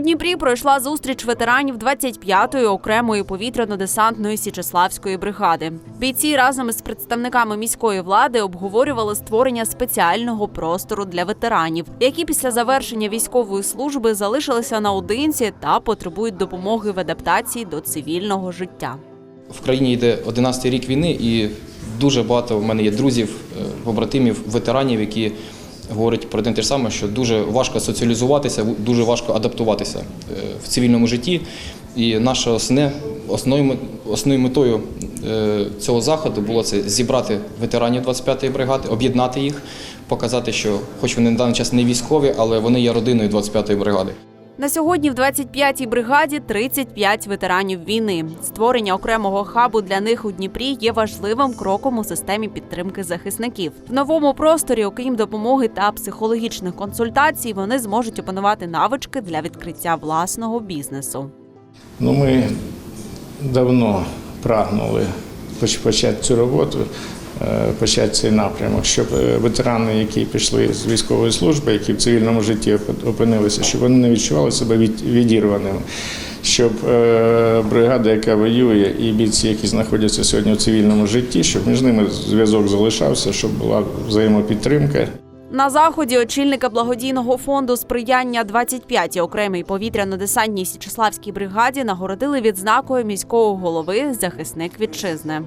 Дніпрі пройшла зустріч ветеранів 25-ї окремої повітряно-десантної Січеславської бригади. Бійці разом із представниками міської влади обговорювали створення спеціального простору для ветеранів, які після завершення військової служби залишилися наодинці та потребують допомоги в адаптації до цивільного життя. В країні йде 11 рік війни, і дуже багато в мене є друзів, е, побратимів, ветеранів, які говорять про одне те ж саме, що дуже важко соціалізуватися, дуже важко адаптуватися е, в цивільному житті. І наша основне, основною, основною метою е, цього заходу було це зібрати ветеранів 25-ї бригади, об'єднати їх, показати, що, хоч вони на даний час не військові, але вони є родиною 25-ї бригади. На сьогодні в 25-й бригаді 35 ветеранів війни. Створення окремого хабу для них у Дніпрі є важливим кроком у системі підтримки захисників. В новому просторі, окрім допомоги та психологічних консультацій, вони зможуть опанувати навички для відкриття власного бізнесу. Ну, ми давно прагнули почати цю роботу, почати цей напрямок, щоб е, ветерани, які пішли з військової служби, які в цивільному житті опинилися, щоб вони не відчували себе від- відірваними. Щоб е, бригада, яка воює, і бійці, які знаходяться сьогодні в цивільному житті, щоб між ними зв'язок залишався, щоб була взаємопідтримка. На заході очільника благодійного фонду сприяння 25-й окремій повітряно-десантній Січеславській бригаді нагородили відзнакою міського голови захисник вітчизни.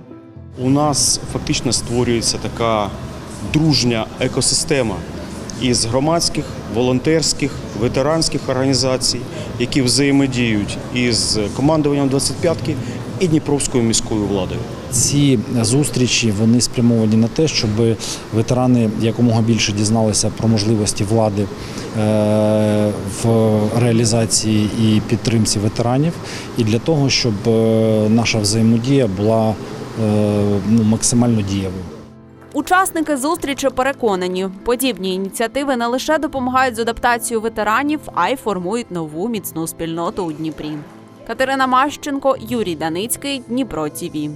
У нас фактично створюється така дружня екосистема із громадських, волонтерських, ветеранських організацій, які взаємодіють із командуванням 25-ки і Дніпровською міською владою. Ці зустрічі вони спрямовані на те, щоб ветерани якомога більше дізналися про можливості влади е, в реалізації і підтримці ветеранів, і для того, щоб е, наша взаємодія була ну, максимально дієвою. Учасники зустрічі переконані, подібні ініціативи не лише допомагають з адаптацією ветеранів, а й формують нову міцну спільноту у Дніпрі. Катерина Мащенко, Юрій Даницький, Дніпро ТІВІ.